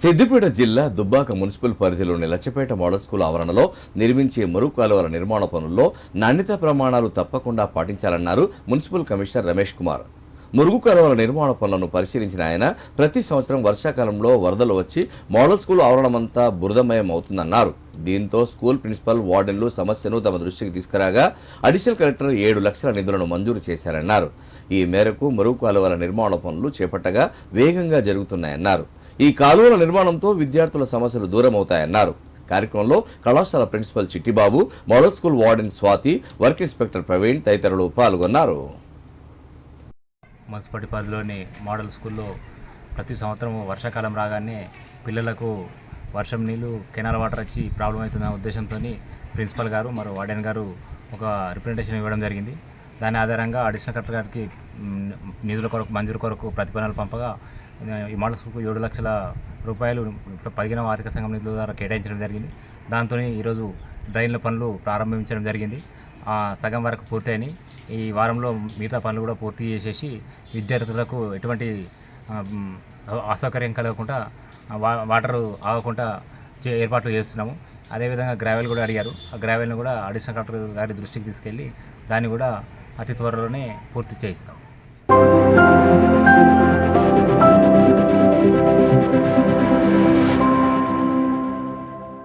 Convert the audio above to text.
సిద్దిపేట జిల్లా దుబ్బాక మున్సిపల్ పరిధిలోని Lachhapet model school ఆవరణలో నిర్మించే మరుగు కాలువల నిర్మాణ పనుల్లో నాణ్యత ప్రమాణాలు తప్పకుండా పాటించాలన్నారు మున్సిపల్ కమిషనర్ రమేష్ కుమార్. మురుగు కాలువల నిర్మాణ పనులను పరిశీలించిన ఆయన ప్రతి సంవత్సరం వర్షాకాలంలో వరదలు వచ్చి మోడల్ స్కూల్ ఆవరణమంతా బురదమయం అవుతుందన్నారు దీంతో స్కూల్ ప్రిన్సిపల్ వార్డెన్లు సమస్యను తమ దృష్టికి తీసుకురాగా అడిషనల్ కలెక్టర్ ఏడు లక్షల నిధులను మంజూరు చేశారన్నారు. ఈ మేరకు మురుగు కాలువల నిర్మాణ పనులు చేపట్టగా వేగంగా జరుగుతున్నాయన్నారు. ఈ కాలువల నిర్మాణంతో విద్యార్థుల సమస్యలు దూరం అవుతాయన్నారు కార్యక్రమంలో కళాశాల principal Chittibabu model school warden Swathi work inspector Praveen తదితరులు పాల్గొన్నారు. మున్సిపాలిటీ పరిధిలోని మోడల్ స్కూల్లో ప్రతి సంవత్సరం వర్షాకాలం రాగానే పిల్లలకు వర్షం నీళ్ళు కెనాల్ వాటర్ వచ్చి ప్రాబ్లం అవుతుందనే ఉద్దేశంతో ప్రిన్సిపల్ గారు మరియు వార్డెన్ గారు ఒక రిప్రజెంటేషన్ ఇవ్వడం జరిగింది. దాని ఆధారంగా అడిషనల్ కలెక్టర్ గారికి నిధుల కొరకు మంజూరు కొరకు ప్రతిపాదనలు పంపగా ఈ మోడల్ ఏడు లక్షల రూపాయలు పదిహేనవ ఆర్థిక సంఘం నిధుల ద్వారా కేటాయించడం జరిగింది. దాంతో ఈరోజు డ్రైన్ల పనులు ప్రారంభించడం జరిగింది. ఆ, సగం వరకు పూర్తయిని ఈ వారంలో మిగతా పనులు కూడా పూర్తి చేసేసి విద్యార్థులకు ఎటువంటి అసౌకర్యం కలగకుండా వా- వాటర్ ఆగకుండా చే- ఏర్పాట్లు చేస్తున్నాము. అదేవిధంగా గ్రావెల్ కూడా అడిగారు. ఆ గ్రావెల్ని కూడా అడిషనల్ కలెక్టర్ గారి దృష్టికి తీసుకెళ్ళి దాన్ని కూడా అతి త్వరలోనే పూర్తి చేయిస్తాం